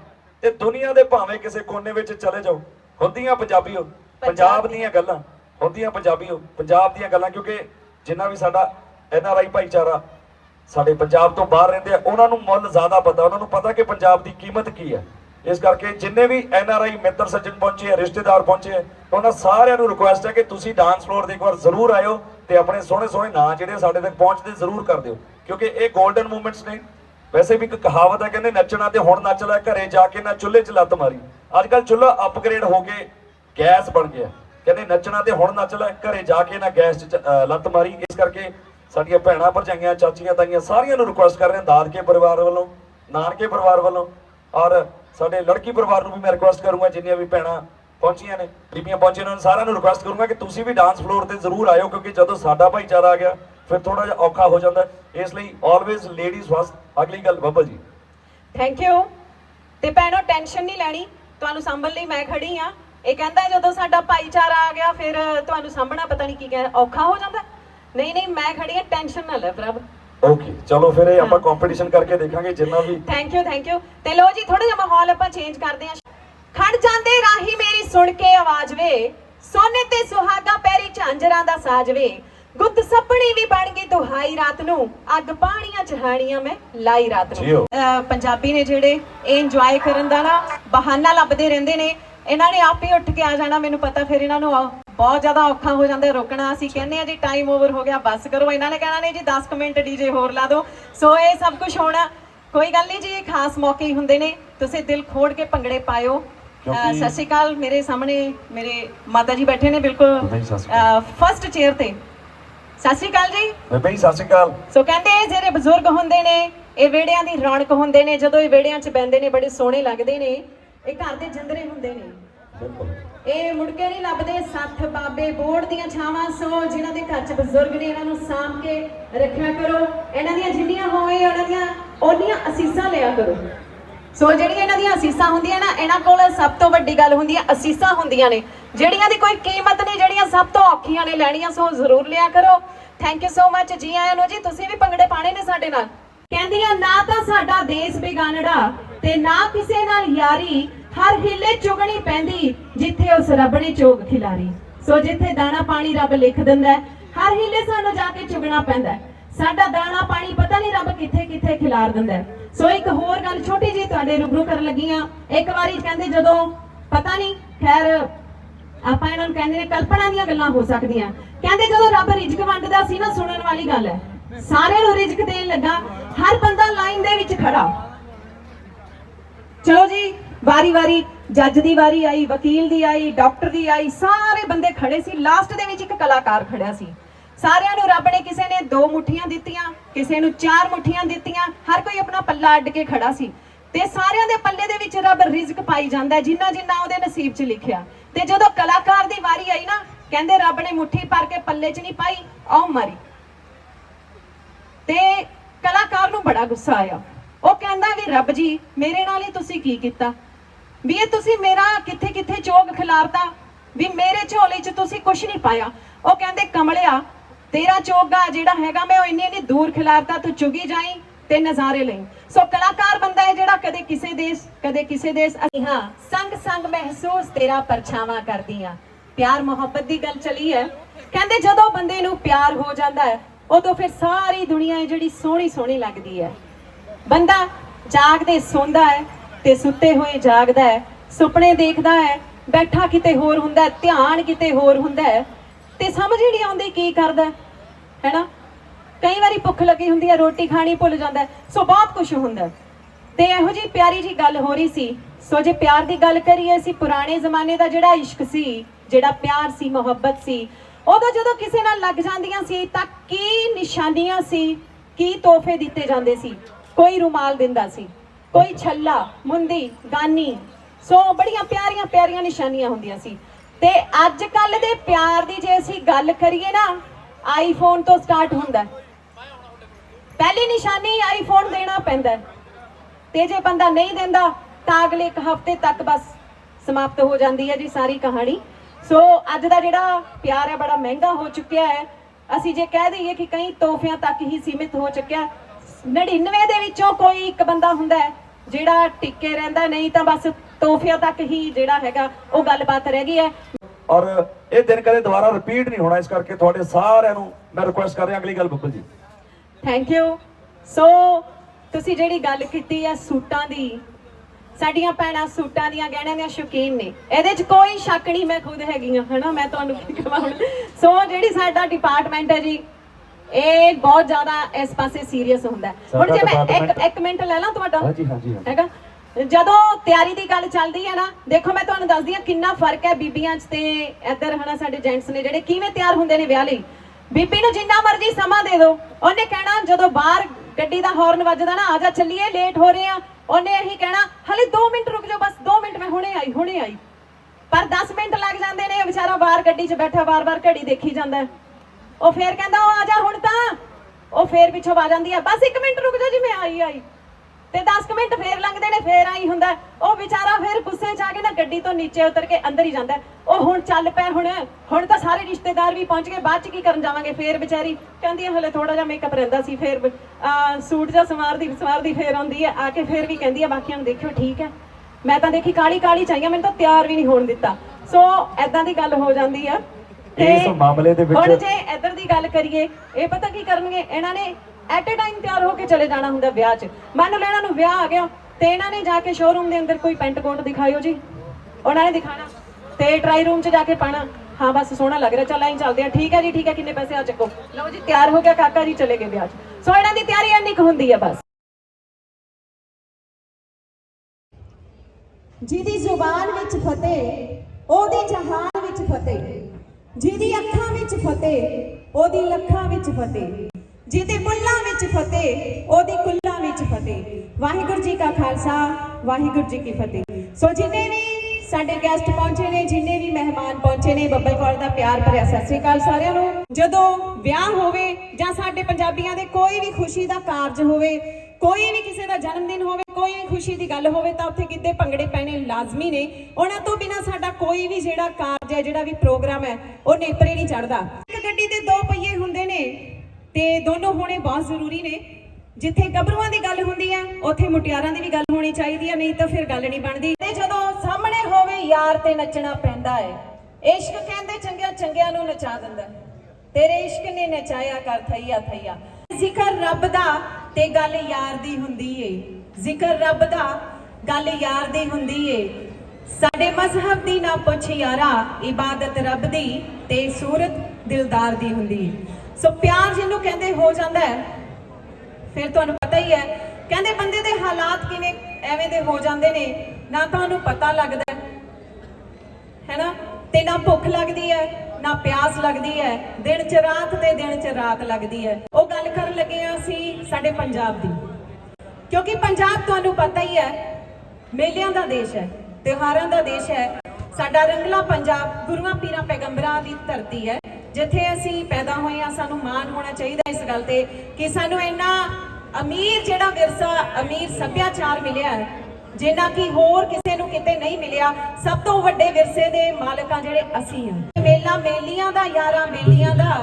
ਤੇ ਦੁਨੀਆ ਦੇ ਭਾਵੇਂ ਕਿਸੇ ਕੋਨੇ ਵਿੱਚ ਚਲੇ ਜਾਓ ਹੁੰਦੀਆਂ ਪੰਜਾਬੀਓ ਪੰਜਾਬ। ਦੀਆਂ ਗੱਲਾਂ ਹੁੰਦੀਆਂ ਪੰਜਾਬੀਓ ਪੰਜਾਬ ਦੀਆਂ ਗੱਲਾਂ ਕਿਉਂਕਿ ਜਿੰਨਾ ਵੀ ਸਾਡਾ ਐਨ ਆਰ ਆਈ ਭਾਈਚਾਰਾ ਸਾਡੇ ਪੰਜਾਬ ਤੋਂ ਬਾਹਰ ਰਹਿੰਦੇ ਆ ਉਹਨਾਂ ਨੂੰ ਮੁੱਲ ਜ਼ਿਆਦਾ ਪਤਾ ਉਹਨਾਂ ਨੂੰ ਪਤਾ ਕਿ ਪੰਜਾਬ ਦੀ ਕੀਮਤ ਕੀ ਹੈ। ਇਸ ਕਰਕੇ ਜਿੰਨੇ ਵੀ ਐਨ ਆਰ ਆਈ ਮਿੱਤਰ ਸੱਜਣ ਪਹੁੰਚੇ ਆ ਰਿਸ਼ਤੇਦਾਰ ਪਹੁੰਚੇ ਆ ਉਹਨਾਂ ਸਾਰਿਆਂ ਨੂੰ ਰਿਕੁਐਸਟ ਹੈ ਕਿ ਤੁਸੀਂ ਡਾਂਸ ਫਲੋਰ ਦੇ ਇੱਕ ਵਾਰ ਜ਼ਰੂਰ ਆਇਓ ਤੇ ਆਪਣੇ ਸੋਹਣੇ ਸੋਹਣੇ ਨਾਂ ਜਿਹੜੇ ਸਾਡੇ ਤੱਕ ਪਹੁੰਚਦੇ ਜ਼ਰੂਰ ਕਰ ਦਿਓ ਕਿਉਂਕਿ ਇਹ 골ਡਨ ਮੂਮੈਂਟਸ ਨੇ। ਵੈਸੇ ਵੀ ਇੱਕ ਕਹਾਵਤ ਹੈ, ਕਹਿੰਦੇ ਨੱਚਣਾ ਤੇ ਹੁਣ ਨੱਚ ਲੈ, ਘਰੇ ਜਾ ਕੇ ਨਾ ਚੁੱਲ੍ਹੇ 'ਚ ਲੱਤ ਮਾਰੀ। ਅੱਜ ਕੱਲ ਚੁੱਲ੍ਹਾ ਅਪਗ੍ਰੇਡ ਹੋ ਕੇ ਗੈਸ ਬਣ ਗਿਆ। ਕਹਿੰਦੇ ਨੱਚਣਾ ਤੇ ਹੁਣ ਨੱਚ ਲੈ, ਘਰੇ ਜਾ ਕੇ ਨਾ ਗੈਸ 'ਚ ਲੱਤ ਮਾਰੀ। ਇਸ ਕਰਕੇ ਸਾਡੀਆਂ ਭੈਣਾਂ, ਭਰਜਾਈਆਂ, ਚਾਚੀਆਂ, ਤਾਈਆਂ ਸਾਰੀਆਂ ਨੂੰ ਰਿਕੁਐਸਟ ਕਰ ਰਹੇ ਹਾਂ, ਦਾਦਕੇ ਪਰਿਵਾਰ ਵੱਲੋਂ, ਨਾਨਕੇ ਪਰਿਵਾਰ ਵੱਲੋਂ। ਔਰ ਸਾਡੇ ਲੜਕੀ ਪਰਿਵਾਰ ਨੂੰ ਵੀ ਮੈਂ ਰਿਕੁਐਸਟ ਕਰੂੰਗਾ, ਜਿੰਨੀਆਂ ਵੀ ਭੈਣਾਂ ਪਹੁੰਚੀਆਂ ਨੇ। ਬੀਬੀਆਂ ਪਹੁੰਚੀਆਂ ਨੇ ਉਹਨਾਂ ਸਾਰਿਆਂ ਨੂੰ ਰਿਕੁਐਸਟ ਕਰੂੰਗਾ ਕਿ ਤੁਸੀਂ ਵੀ ਡਾਂਸ ਫਲੋਰ ਤੇ ਜ਼ਰੂਰ ਆਇਓ ਕਿਉਂਕਿ ਜਦੋਂ ਸਾਡਾ ਭਾਈਚਾਰਾ ਆ ਗਿਆ ਫਿਰ ਥੋੜਾ ਜਿਹਾ ਔਖਾ ਹੋ ਜਾਂਦਾ। ਇਸ ਲਈ ਆਲਵੇਜ਼ ਲੇਡੀਜ਼ ਫਸਟ ਅਗਲੀ ਗੱਲ ਬੱਬਲ ਜੀ। ਥੈਂਕ ਯੂ ਤੇ ਭੈਣੋ ਟੈਨਸ਼ਨ ਨਹੀਂ ਲੈਣੀ। ਤੁਹਾਨੂੰ ਸੰਭਲ ਲਈ ਮੈਂ ਖੜੀ ਆ ਇਹ ਕਹਿੰਦਾ ਜਦੋਂ ਸਾਡਾ ਭਾਈਚਾਰਾ ਆ ਗਿਆ ਫਿਰ ਤੁਹਾਨੂੰ ਸਾਂਭਣਾ ਪਤਾ ਨਹੀਂ ਕੀ ਕਹਿੰਦਾ ਔਖਾ ਹੋ ਜਾਂਦਾ। ਨਹੀਂ ਨਹੀਂ ਮੈਂ ਖੜੀ ਆ ਟੈਨਸ਼ਨ ਨਾ ਲੈ ਪ੍ਰਭ। ਓਕੇ ਚਲੋ ਫਿਰ ਇਹ ਆਪਾਂ। ਕੰਪੀਟੀਸ਼ਨ ਕਰਕੇ ਦੇਖਾਂਗੇ ਜਿੰਨਾ ਵੀ ਥੈਂਕ ਯੂ ਥੈਂਕ ਯੂ ਤੇ ਲੋ ਜੀ ਥੋੜਾ ਜਿਹਾ ਮਾਹੌਲ ਆਪਾਂ ਚੇਂਜ ਕਰਦੇ ਹਾਂ। ਖੜ ਜਾਂਦੇ ਰਾਹੀ ਮੇਰੀ ਸੁਣ ਕੇ ਆਵਾਜ਼ ਵੇ। ਸੋਨੇ ਤੇ ਸੁਹਾਗਾ ਪੈਰੀ ਝਾਂਜਰਾਂ ਦਾ ਸਾਜ ਵੇ। ਗੁੱਤ ਸੱਪਣੀ ਵੀ ਬਣ ਗਈ ਦੁਹਾਈ ਰਾਤ ਨੂੰ। ਅੱਗ ਪਾਣੀਆਂ ਚਹਾਣੀਆਂ ਮੈਂ ਲਾਈ ਰਾਤ। ਨੂੰ। ਪੰਜਾਬੀ ਨੇ ਜਿਹੜੇ ਇਹ ਇੰਜੋਏ ਕਰਨ ਦਾ ਨਾ ਬਹਾਨਾ ਲੱਭਦੇ ਰਹਿੰਦੇ ਨੇ ਇਹਨਾਂ ਨੇ ਆਪੇ ਉੱਠ ਕੇ ਆ ਜਾਣਾ। ਮੈਨੂੰ ਪਤਾ ਫਿਰ ਇਹਨਾਂ ਨੂੰ ਬਹੁਤ ਜ਼ਿਆਦਾ ਔਖਾ ਹੋ ਜਾਂਦਾ ਰੋਕਣਾ। ਅਸੀਂ ਕਹਿੰਦੇ ਆ ਜੀ ਟਾਈਮ ਓਵਰ ਹੋ ਗਿਆ ਬਸ ਕਰੋ। ਇਹਨਾਂ ਨੇ ਕਹਿਣਾ ਨਹੀਂ ਜੀ 10 ਕੁ ਮਿੰਟ ਡੀਜੇ ਹੋਰ ਲਾ ਦਿਓ। ਸੋ ਇਹ ਸਭ ਕੁਝ ਹੋਣਾ। ਕੋਈ ਗੱਲ ਨਹੀਂ ਜੀ ਇਹ ਖਾਸ ਮੌਕੇ ਹੀ ਹੁੰਦੇ ਨੇ। ਤੁਸੀਂ ਦਿਲ ਖੋੜ ਕੇ ਭੰਗੜੇ ਪਾਇਓ। ਸਤਿ ਸ਼੍ਰੀ ਅਕਾਲ ਮੇਰੇ ਸਾਹਮਣੇ ਮੇਰੇ ਮਾਤਾ ਜੀ ਬੈਠੇ ਨੇ ਬਿਲਕੁਲ। ਫਸਟ ਚੇਅਰ ਤੇ। ਸਤਿ ਸ਼੍ਰੀ ਅਕਾਲ ਜੀ। ਜੀ ਸਤਿ ਸ਼੍ਰੀ ਅਕਾਲ। ਸੋ ਕਹਿੰਦੇ ਜਿਹੜੇ ਬਜ਼ੁਰਗ ਹੁੰਦੇ ਨੇ ਇਹ ਵਿਹੜਿਆਂ ਦੀ ਰੌਣਕ ਹੁੰਦੇ ਨੇ ਜਦੋਂ ਇਹ ਵਿਹੜਿਆਂ 'ਚ ਬੈੰਦੇ ਨੇ ਬੜੇ ਸੋਹਣੇ ਲੱਗਦੇ ਨੇ। ਇਹ ਘਰ ਦੇ ਜੰਦਰੇ ਹੁੰਦੇ ਨੇ। ਬਿਲਕੁਲ। ਇਹ ਮੁੜ ਕੇ ਨਹੀਂ ਲੱਭਦੇ ਸੱਥ ਬਾਬੇ ਬੋੜ ਦੀਆਂ ਛਾਵਾਂ ਸੋ ਜਿਨ੍ਹਾਂ ਦੇ ਘਰ 'ਚ ਬਜ਼ੁਰਗ ਨੇ ਇਹਨਾਂ ਨੂੰ ਸਾਂਭ ਕੇ ਰੱਖਿਆ ਕਰੋ। ਇਹਨਾਂ ਦੀਆਂ ਜਿੰਨੀਆਂ ਹੋਏ ਉਹਨਾਂ ਦੀਆਂ ਉਹਨੀਆਂ ਅਸੀਸਾਂ ਲਿਆ ਕਰੋ। ਸੋ ਜਿਹੜੀਆਂ ਇਹਨਾਂ ਦੀਆਂ ਅਸੀਸਾਂ ਹੁੰਦੀਆਂ ਨਾ, ਇਹਨਾਂ ਕੋਲ ਸਭ ਤੋਂ ਵੱਡੀ ਗੱਲ ਹੁੰਦੀ ਹੈ ਅਸੀਸਾਂ ਹੁੰਦੀਆਂ ਨੇ। ਜਿਹੜੀਆਂ ਦੀ ਕੋਈ ਕੀਮਤ ਨਹੀਂ, ਜਿਹੜੀਆਂ ਸਭ ਤੋਂ ਔਖੀਆਂ ਨੇ ਲੈਣੀਆਂ, ਸੋ ਜ਼ਰੂਰ ਲਿਆ ਕਰੋ। ਥੈਂਕ ਯੂ ਸੋ ਮੱਚ ਜੀ ਆਇਆਂ ਨੂੰ ਜੀ। ਤੁਸੀਂ ਵੀ ਭੰਗੜੇ ਪਾਣੇ ਨੇ ਸਾਡੇ ਨਾਲ। ਕਹਿੰਦੀਆਂ, ਨਾ ਤਾਂ ਸਾਡਾ ਦੇਸ਼ ਬੇਗਾਨੜਾ, ਤੇ ਨਾ ਕਿਸੇ ਨਾਲ ਯਾਰੀ, ਹਰ ਹਿੱਲੇ ਚੁਗਣੀ ਪੈਂਦੀ, ਜਿੱਥੇ ਉਸ ਰੱਬ ਨੇ ਚੋਗ ਖਿਲਾਰੀ। ਸੋ ਜਿੱਥੇ ਦਾਣਾ ਪਾਣੀ ਰੱਬ ਲਿਖ ਦਿੰਦਾ ਹਰ ਹਿੱਲੇ ਸਾਨੂੰ ਜਾ ਕੇ ਚੁਗਣਾ ਪੈਂਦਾ ਸਾਡਾ ਦਾਣਾ ਪਾਣੀ ਪਤਾ ਨਹੀਂ ਰੱਬ ਕਿੱਥੇ ਕਿੱਥੇ ਖਿਲਾਰ ਦਿੰਦਾ ਸੋ ਇੱਕ ਹੋਰ ਗੱਲ ਛੋਟੀ ਜੀ ਤੁਹਾਡੇ ਰੂਬਰੂ ਕਰਨ ਲੱਗੀ ਆ ਇੱਕ ਵਾਰੀ ਕਹਿੰਦੇ ਜਦੋਂ, ਪਤਾ ਨਹੀਂ, ਖੈਰ, ਆਪਾਂ ਇਹਨਾਂ ਨੂੰ ਕਹਿੰਦੇ ਨੇ ਕਲਪਨਾ ਦੀਆਂ ਗੱਲਾਂ ਹੋ ਸਕਦੀਆਂ। ਕਹਿੰਦੇ ਜਦੋਂ ਰੱਬ ਰਿਜ਼ਕ ਵੰਡਦਾ ਸੀ ਨਾ ਸੁਣਨ ਵਾਲੀ ਗੱਲ ਹੈ। ਸਾਰਿਆਂ ਨੂੰ ਰਿਜ਼ਕ ਦੇਣ ਲੱਗਾ। ਹਰ ਬੰਦਾ ਲਾਈਨ ਦੇ ਵਿੱਚ ਖੜਾ। ਚਲੋ ਜੀ, ਵਾਰੀ ਵਾਰੀ ਜੱਜ ਦੀ ਵਾਰੀ ਆਈ, ਵਕੀਲ ਦੀ ਆਈ, ਡਾਕਟਰ ਦੀ ਆਈ, ਸਾਰੇ ਬੰਦੇ ਖੜੇ ਸੀ। ਲਾਸਟ ਦੇ ਵਿੱਚ ਇੱਕ ਕਲਾਕਾਰ ਖੜਿਆ ਸੀ। ਸਾਰਿਆਂ ਨੂੰ ਰੱਬ ਨੇ ਕਿਸੇ ਨੇ ਦੋ ਮੁੱਠੀਆਂ ਦਿੱਤੀਆਂ, ਕਿਸੇ ਨੂੰ ਚਾਰ ਮੁੱਠੀਆਂ ਦਿੱਤੀਆਂ, ਹਰ ਕੋਈ ਆਪਣਾ ਪੱਲਾ ਅੱਡ ਕੇ ਖੜਾ ਸੀ। ਤੇ ਸਾਰਿਆਂ ਦੇ ਪੱਲੇ ਦੇ ਵਿੱਚ ਰੱਬ ਰਿਜ਼ਕ ਪਾਈ ਜਾਂਦਾ ਜਿੰਨਾ ਜਿੰਨਾ ਉਹਦੇ ਨਸੀਬ 'ਚ ਲਿਖਿਆ। ਤੇ ਜਦੋਂ ਕਲਾਕਾਰ ਦੀ ਵਾਰੀ ਆਈ ਨਾ, ਕਹਿੰਦੇ ਰੱਬ ਨੇ ਮੁੱਠੀ ਭਰ ਕੇ ਪੱਲੇ 'ਚ ਨਹੀਂ ਪਾਈ ਆਉ ਮਾਰੀ। ਤੇ ਕਲਾਕਾਰ ਨੂੰ ਬੜਾ ਗੁੱਸਾ ਆਇਆ। ਉਹ ਕਹਿੰਦਾ ਵੀ ਰੱਬ ਜੀ, ਮੇਰੇ ਨਾਲ ਹੀ ਤੁਸੀਂ ਕੀ ਕੀਤਾ? ਵੀ ਇਹ ਤੁਸੀਂ ਮੇਰਾ ਕਿੱਥੇ ਕਿੱਥੇ ਚੋਗ ਖਿਲਾਰਤਾ? ਵੀ ਮੇਰੇ ਝੋਲੇ 'ਚ ਤੁਸੀਂ ਕੁਝ ਨਹੀਂ ਪਾਇਆ। ਉਹ ਕਹਿੰਦੇ, ਕਮਲਿਆ ਤੇਰਾ ਚੋਗਾ ਜਿਹੜਾ ਹੈਗਾ, ਮੈਂ ਉਹ ਇੰਨੀ ਇੰਨੀ ਦੂਰ ਖਿਲਾਰਤਾ ਤੂੰ ਚੁਗੀ ਜਾਈ ਤੇ ਨਜ਼ਾਰੇ ਲਈ। ਸੋ ਕਲਾਕਾਰ ਬੰਦਾ ਹੈ ਜਿਹੜਾ ਕਦੇ ਕਿਸੇ ਦੇਸ਼, ਕਦੇ ਕਿਸੇ ਦੇਸ਼ ਹਾਂ, ਸੰਗ ਸੰਗ ਮਹਿਸੂਸ ਤੇਰਾ ਪਰਛਾਵਾਂ ਕਰਦੀ ਆ। ਪਿਆਰ ਮੁਹੱਬਤ ਦੀ ਗੱਲ ਚਲੀ ਹੈ। ਕਹਿੰਦੇ ਜਦੋਂ ਬੰਦੇ ਨੂੰ ਪਿਆਰ ਹੋ ਜਾਂਦਾ ਹੈ, ਉਦੋਂ ਫਿਰ ਸਾਰੀ ਦੁਨੀਆ ਹੈ ਜਿਹੜੀ ਸੋਹਣੀ ਸੋਹਣੀ ਲੱਗਦੀ ਹੈ। ਬੰਦਾ ਜਾਗਦੇ ਸੌਂਦਾ ਹੈ ਤੇ ਸੁੱਤੇ ਹੋਏ ਜਾਗਦਾ ਹੈ, ਸੁਪਨੇ ਦੇਖਦਾ ਹੈ, ਬੈਠਾ ਕਿਤੇ ਹੋਰ ਹੁੰਦਾ ਧਿਆਨ ਕਿਤੇ ਹੋਰ ਹੁੰਦਾ ਹੈ। ਤੇ ਸਮਝ ਹੀ ਨਹੀਂ ਆਉਂਦੀ ਕੀ ਕਰਦਾ ਹੈਨਾ? ਕਈ ਵਾਰੀ ਭੁੱਖ ਲੱਗੀ ਹੁੰਦੀ ਹੈ, ਰੋਟੀ ਖਾਣੀ ਭੁੱਲ ਜਾਂਦਾ ਸੋ ਬਹੁਤ ਕੁਝ ਹੁੰਦਾ ਤੇ ਇਹੋ ਜੀ ਪਿਆਰੀ ਜੀ ਗੱਲ ਹੋ ਰਹੀ ਸੀ, ਸੋ ਜੇ ਪਿਆਰ ਦੀ ਗੱਲ ਕਰੀਏ, ਅਸੀਂ ਪੁਰਾਣੇ ਜ਼ਮਾਨੇ ਦਾ ਜਿਹੜਾ ਇਸ਼ਕ ਸੀ, ਜਿਹੜਾ ਪਿਆਰ ਸੀ, ਮੁਹੱਬਤ ਸੀ, ਉਦੋਂ ਜਦੋਂ ਕਿਸੇ ਨਾਲ ਲੱਗ ਜਾਂਦੀਆਂ ਸੀ, ਤਾਂ ਕੀ ਨਿਸ਼ਾਨੀਆਂ ਸੀ, ਕੀ ਤੋਹਫੇ ਦਿੱਤੇ ਜਾਂਦੇ ਸੀ? ਕੋਈ ਰੁਮਾਲ ਦਿੰਦਾ ਸੀ, ਕੋਈ ਛੱਲਾ, ਮੁੰਦੀ ਗਾਨੀ ਸੋ ਬੜੀਆਂ ਪਿਆਰੀਆਂ ਪਿਆਰੀਆਂ ਨਿਸ਼ਾਨੀਆਂ ਹੁੰਦੀਆਂ ਸੀ। ਤੇ ਅੱਜ ਕੱਲ ਦੇ ਪਿਆਰ ਦੀ ਜੇ ਅਸੀਂ ਗੱਲ ਕਰੀਏ ਨਾ ਆਈਫੋਨ ਤੋਂ ਸਟਾਰਟ ਹੁੰਦਾ ਪਹਿਲੀ ਨਿਸ਼ਾਨੀ ਆਈਫੋਨ ਦੇਣਾ ਪੈਂਦਾ ਤੇ ਜੇ ਬੰਦਾ ਨਹੀਂ ਦਿੰਦਾ, ਤਾਂ ਅਗਲੇ ਇੱਕ ਹਫ਼ਤੇ ਤੱਕ ਬਸ ਸਮਾਪਤ ਹੋ ਜਾਂਦੀ ਹੈ ਜੀ ਸਾਰੀ ਕਹਾਣੀ। ਸੋ ਅੱਜ ਦਾ ਜਿਹੜਾ ਪਿਆਰ ਹੈ, ਬੜਾ ਮਹਿੰਗਾ ਹੋ ਚੁੱਕਿਆ ਹੈ। ਅਸੀਂ ਜੇ ਕਹਿ ਦਈਏ ਕਿ ਕਈ ਤੋਹਫਿਆਂ ਤੱਕ ਹੀ ਸੀਮਿਤ ਹੋ ਚੁੱਕਿਆ 99 ਦੇ ਵਿੱਚੋਂ ਕੋਈ ਇੱਕ ਬੰਦਾ ਹੁੰਦਾ ਹੈ, ਜਿਹੜਾ ਟਿੱਕੇ ਰਹਿੰਦਾ, ਨਹੀਂ ਤਾਂ ਬਸ ਤੋਹਫਿਆਂ ਤੱਕ ਹੀ ਜਿਹੜਾ ਹੈਗਾ ਉਹ ਗੱਲਬਾਤ ਰਹਿ ਗਈ ਹੈ। ਔਰ ਇਹ ਦਿਨ ਕਦੇ ਦੁਬਾਰਾ ਰਿਪੀਟ ਨਹੀਂ ਹੋਣਾ ਇਸ ਕਰਕੇ ਤੁਹਾਡੇ ਸਾਰਿਆਂ ਨੂੰ ਮੈਂ ਰਿਕੁਐਸਟ ਕਰ ਰਿਹਾ ਅਗਲੀ ਗੱਲ ਬੱਬਲ ਜੀ। ਥੈਂਕ ਯੂ ਸੋ ਤੁਸੀਂ ਜਿਹੜੀ ਗੱਲ ਕੀਤੀ ਹੈ ਸੂਟਾਂ ਦੀ ਸਾਡੀਆਂ ਭੈਣਾਂ ਸੂਟਾਂ ਦੀਆਂ ਗਹਿਣਿਆਂ ਦੀਆਂ ਸ਼ੌਕੀਨ ਨੇ। ਇਹਦੇ 'ਚ ਕੋਈ ਸ਼ੱਕ ਨਹੀਂ ਮੈਂ ਖੁਦ ਹੈਗੀ ਹਾਂ ਹਨਾ? ਮੈਂ ਤੁਹਾਨੂੰ ਕੀ ਕਹਾਂ ਸੋ ਜਿਹੜੀ ਸਾਡਾ ਡਿਪਾਰਟਮੈਂਟ ਹੈ ਜੀ ਇਹ ਬਹੁਤ ਜ਼ਿਆਦਾ ਇਸ ਪਾਸੇ ਸੀਰੀਅਸ ਹੁੰਦਾ ਹੁਣ ਜੇ ਮੈਂ ਇੱਕ ਇੱਕ ਮਿੰਟ ਲੈ ਲਾਂ ਤੁਹਾਡਾ। ਹਾਂਜੀ ਹਾਂਜੀ। ਹੈਗਾ? ਜਦੋਂ ਤਿਆਰੀ ਦੀ ਗੱਲ ਚੱਲਦੀ ਹੈ ਨਾ, ਦੇਖੋ ਮੈਂ ਤੁਹਾਨੂੰ ਦੱਸਦੀ ਹਾਂ ਕਿੰਨਾ ਫ਼ਰਕ ਹੈ ਬੀਬੀਆਂ 'ਚ ਤੇ ਇੱਧਰ ਹਨਾ ਸਾਡੇ ਜੈਂਟਸ ਨੇ ਜਿਹੜੇ ਕਿਵੇਂ ਤਿਆਰ ਹੁੰਦੇ ਨੇ ਵਿਆਹ ਲਈ। ਬੀਬੀ ਨੂੰ ਜਿੰਨਾ ਮਰਜ਼ੀ ਸਮਾਂ ਦੇ ਦਿਓ, ਉਹਨੇ ਕਹਿਣਾ ਜਦੋਂ ਬਾਹਰ ਗੱਡੀ ਦਾ ਹਾਰਨ ਵੱਜਦਾ ਨਾ, ਆ ਜਾ ਚੱਲੀਏ ਲੇਟ ਹੋ ਰਹੇ ਆ। ਉਹਨੇ ਇਹੀ ਕਹਿਣਾ, ਹਲੇ 2 ਮਿੰਟ ਰੁਕ ਜਾਓ, ਬਸ 2 ਮਿੰਟ, ਮੈਂ ਹੁਣੇ ਆਈ ਹੁਣੇ ਆਈ। ਪਰ 10 ਮਿੰਟ ਲੱਗ ਜਾਂਦੇ ਨੇ ਵਿਚਾਰਾ ਬਾਹਰ ਗੱਡੀ 'ਚ ਬੈਠਾ ਬਾਰ-ਬਾਰ ਘੜੀ ਦੇਖੀ ਜਾਂਦਾ। ਉਹ ਫੇਰ ਕਹਿੰਦਾ, ਉਹ ਆ ਜਾ ਹੁਣ ਤਾਂ। ਉਹ ਫੇਰ ਪਿੱਛੋਂ ਆ ਜਾਂਦੀ ਹੈ, ਬਸ 1 ਮਿੰਟ ਰੁਕ ਜਾ ਜੀ, ਮੈਂ ਆਈ ਆਈ। ਤੇ 10 ਮਿੰਟ ਫੇਰ ਲੰਘਦੇ ਨੇ ਫੇਰ ਆਈ ਹੁੰਦਾ। ਉਹ ਵਿਚਾਰਾ ਫੇਰ ਗੁੱਸੇ ਚ ਆ ਕੇ ਨਾ ਗੱਡੀ ਤੋਂ ਨੀਚੇ ਉਤਰ ਕੇ ਅੰਦਰ ਹੀ ਜਾਂਦਾ। ਉਹ ਹੁਣ ਚੱਲ ਪੈ ਹੁਣ ਹੁਣ ਤਾਂ ਸਾਰੇ ਰਿਸ਼ਤੇਦਾਰ ਵੀ ਪਹੁੰਚ ਗਏ ਬਾਅਦ ਚ ਕੀ ਕਰਨ ਜਾਵਾਂਗੇ ਫੇਰ ਵਿਚਾਰੀ? ਕਹਿੰਦੀ ਹਲੇ ਥੋੜਾ ਜਿਹਾ ਮੇਕਅਪ ਰਹਿੰਦਾ ਸੀ ਫੇਰ ਸੂਟ ਜਾਂ ਸਮਾਰਦੀ ਸਮਾਰਦੀ ਫੇਰ ਆਉਂਦੀ ਹੈ। ਆ ਕੇ ਫੇਰ ਵੀ ਕਹਿੰਦੀ ਹੈ ਬਾਕੀਆਂ ਨੂੰ ਦੇਖਿਓ ਠੀਕ ਹੈ। ਮੈਂ ਤਾਂ ਦੇਖੀ ਕਾਲੀ ਕਾਲੀ ਚਾਹੀਏ ਮੈਨੂੰ ਤਾਂ ਤਿਆਰ ਵੀ ਨਹੀਂ ਹੋਣ ਦਿੱਤਾ। ਸੋ ਐਦਾਂ ਦੀ ਗੱਲ ਹੋ ਜਾਂਦੀ ਆ ਤੇ ਇਸ ਮਾਮਲੇ ਦੇ ਵਿੱਚ- ਹੁਣ ਜੇ ਇੱਧਰ ਦੀ ਗੱਲ ਕਰੀਏ ਇਹ ਪਤਾ ਕੀ ਕਰਨਗੇ? ਇਹਨਾਂ ਨੇ ਐਟ ਅ ਟਾਈਮ ਤਿਆਰ ਹੋ ਕੇ ਚਲੇ ਜਾਣਾ ਹੁੰਦਾ ਵਿਆਹ 'ਚ। ਮੰਨ ਲਓ ਇਹਨਾਂ ਨੂੰ ਵਿਆਹ ਆ ਗਿਆ, ਤੇ ਇਹਨਾਂ ਨੇ ਜਾ ਕੇ ਸ਼ੋਰੂਮ ਦੇ ਅੰਦਰ ਕੋਈ ਪੈਂਟ ਕੋਟ ਦਿਖਾਇਓ ਜੀ। ਉਹਨਾਂ ਨੇ ਦਿਖਾਣਾ, ਤੇ ਟਰਾਈ ਰੂਮ 'ਚ ਜਾ ਕੇ ਪਾਣਾ। ਹਾਂ, ਬਸ ਸੋਹਣਾ ਲੱਗ ਰਿਹਾ, ਚੱਲ ਐਂ ਚੱਲਦੇ ਆ। ਠੀਕ ਹੈ ਜੀ, ਠੀਕ ਹੈ, ਕਿੰਨੇ ਪੈਸੇ ਆ ਚੱਕੋ। ਲਓ ਜੀ, ਤਿਆਰ ਹੋ ਗਿਆ ਕਾਕਾ ਜੀ ਚਲੇ ਗਏ ਵਿਆਹ 'ਚ। ਸੋ ਇਹਨਾਂ ਦੀ ਤਿਆਰੀ ਇੰਨੀ ਕੁ ਹੁੰਦੀ ਆ ਬਸ। ਜਿਹਦੀ ਜ਼ੁਬਾਨ ਵਿੱਚ ਫਤਿਹ, ਉਹਦੀ ਜਹਾਨ ਵਿੱਚ ਫਤਿਹ। ਜਿਹਦੀ ਅੱਖਾਂ ਵਿੱਚ ਫਤਿਹ, ਉਹਦੀ ਲੱਖਾਂ ਵਿੱਚ ਫਤਿਹ। ਜਿਹਦੇ ਬੁੱਲਾਂ ਵਿੱਚ ਫਤਿਹ, ਉਹਦੀ ਕੁੱਲਾਂ ਵਿੱਚ ਫਤਿਹ। ਵਾਹਿਗੁਰੂ ਜੀ ਕਾ ਖਾਲਸਾ, ਵਾਹਿਗੁਰੂ ਜੀ ਕੀ ਫਤਿਹ। ਸੋ ਜਿੰਨੇ ਵੀ ਸਾਡੇ ਗੈਸਟ ਪਹੁੰਚੇ ਨੇ, ਜਿੰਨੇ ਵੀ ਮਹਿਮਾਨ ਪਹੁੰਚੇ ਨੇ, ਬੱਬਲ ਕੌਰ ਦਾ ਪਿਆਰ ਭਰਿਆ ਸਤਿ ਸ੍ਰੀ ਅਕਾਲ ਸਾਰਿਆਂ ਨੂੰ। ਜਦੋਂ ਵਿਆਹ ਹੋਵੇ ਜਾਂ ਸਾਡੇ ਪੰਜਾਬੀਆਂ ਦੇ ਕੋਈ ਵੀ ਖੁਸ਼ੀ ਦਾ ਕਾਰਜ ਹੋਵੇ, ਕੋਈ ਵੀ ਕਿਸੇ ਦਾ ਜਨਮ ਦਿਨ ਹੋਵੇ, ਕੋਈ ਵੀ ਖੁਸ਼ੀ ਦੀ ਗੱਲ ਹੋਵੇ, ਤਾਂ ਉੱਥੇ ਕਿਤੇ ਭੰਗੜੇ ਪੈਣੇ ਲਾਜ਼ਮੀ ਨੇ। ਉਹਨਾਂ ਤੋਂ ਬਿਨਾ ਸਾਡਾ ਕੋਈ ਵੀ ਜਿਹੜਾ ਕਾਰਜ ਹੈ, ਜਿਹੜਾ ਵੀ ਪ੍ਰੋਗਰਾਮ ਹੈ, ਉਹ ਨੇਪਰੇ ਨਹੀਂ ਚੜਦਾ ਇੱਕ ਗੱਡੀ ਦੇ ਦੋ ਪਹੀਏ ਹੁੰਦੇ ਨੇ। ਤੇ ਦੋਨੋਂ ਹੋਣੇ ਬਹੁਤ ਜ਼ਰੂਰੀ ਨੇ। ਜਿੱਥੇ ਗੱਭਰੂਆਂ ਦੀ ਗੱਲ ਹੁੰਦੀ ਹੈ, ਉੱਥੇ ਮੁਟਿਆਰਾਂ ਦੀ ਵੀ ਗੱਲ ਹੋਣੀ ਚਾਹੀਦੀ ਹੈ, ਨਹੀਂ ਤਾਂ ਫਿਰ ਗੱਲ ਨਹੀਂ ਬਣਦੀ। ਤੇ ਜਦੋਂ ਸਾਹਮਣੇ ਹੋਵੇ, ਯਾਰ ਤੇ ਨੱਚਣਾ ਪੈਂਦਾ ਹੈ। ਇਸ਼ਕ ਕਹਿੰਦੇ ਚੰਗਿਆਂ ਚੰਗਿਆਂ ਨੂੰ ਨਚਾ ਦਿੰਦਾ ਤੇਰੇ ਇਸ਼ਕ ਨੇ ਨਚਾਇਆ ਕਰ ਥਈਆ ਥਈਆ। ਜ਼ਿਕਰ ਰੱਬ ਦਾ ਤੇ ਗੱਲ ਯਾਰ ਦੀ ਹੁੰਦੀ ਏ। ਜ਼ਿਕਰ ਰੱਬ ਦਾ, ਗੱਲ ਯਾਰ ਦੀ ਹੁੰਦੀ ਏ। ਸਾਡੇ ਮਜ਼ਹਬ ਦੀ ਨਾ ਪੁੱਛ ਯਾਰਾ, ਇਬਾਦਤ ਰੱਬ ਦੀ ਤੇ ਸੂਰਤ ਦਿਲਦਾਰ ਦੀ ਹੁੰਦੀ ਏ। ਸੋ ਪਿਆਰ ਜਿਹਨੂੰ ਹੋ ਜਾਂਦਾ ਹੈ। ਫਿਰ ਤੁਹਾਨੂੰ ਪਤਾ ਹੀ ਹੈ, ਕਹਿੰਦੇ ਬੰਦੇ ਦੇ ਹਾਲਾਤ ਕਿਵੇਂ ਐਵੇਂ ਦੇ ਹੋ ਜਾਂਦੇ ਨੇ, ਨਾ ਤੁਹਾਨੂੰ ਪਤਾ ਲੱਗਦਾ ਹੈ। ਹੈਨਾ ਤੇ ਨਾ ਭੁੱਖ ਲੱਗਦੀ ਹੈ, ਨਾ ਪਿਆਸ ਲੱਗਦੀ ਹੈ, ਦਿਨ ਚ ਰਾਤ ਤੇ ਦਿਨ ਚ ਰਾਤ ਲੱਗਦੀ ਹੈ। ਉਹ ਗੱਲ ਕਰਨ ਲੱਗੇ ਆ ਅਸੀਂ ਸਾਡੇ ਪੰਜਾਬ ਦੀ। ਕਿਉਂਕਿ ਪੰਜਾਬ ਤੁਹਾਨੂੰ ਪਤਾ ਹੀ ਹੈ, ਮੇਲਿਆਂ ਦਾ ਦੇਸ਼ ਹੈ, ਤਿਉਹਾਰਾਂ ਦਾ ਦੇਸ਼ ਹੈ। ਸਾਡਾ ਰੰਗਲਾ ਪੰਜਾਬ ਗੁਰੂਆਂ ਪੀਰਾਂ ਪੈਗੰਬਰਾਂ ਦੀ ਧਰਤੀ ਹੈ। ਜਿੱਥੇ ਅਸੀਂ ਪੈਦਾ ਹੋਏ ਆ ਸਾਨੂੰ ਮਾਣ ਹੋਣਾ ਚਾਹੀਦਾ ਇਸ ਗੱਲ ਤੇ ਕਿ ਸਾਨੂੰ ਇੰਨਾ ਅਮੀਰ ਜਿਹੜਾ ਵਿਰਸਾ, ਅਮੀਰ ਸੱਭਿਆਚਾਰ ਮਿਲਿਆ ਹੈ, ਜਿੰਨਾ ਕਿ ਹੋਰ ਕਿਸੇ ਨੂੰ ਕਿਤੇ ਨਹੀਂ ਮਿਲਿਆ, ਸਭ ਤੋਂ ਵੱਡੇ ਵਿਰਸੇ ਦੇ ਮਾਲਕਾਂ ਜਿਹੜੇ ਅਸੀਂ ਹਾਂ। ਮੇਲਾ ਮੇਲੀਆਂ ਦਾ, ਯਾਰਾਂ ਮੇਲੀਆਂ ਦਾ,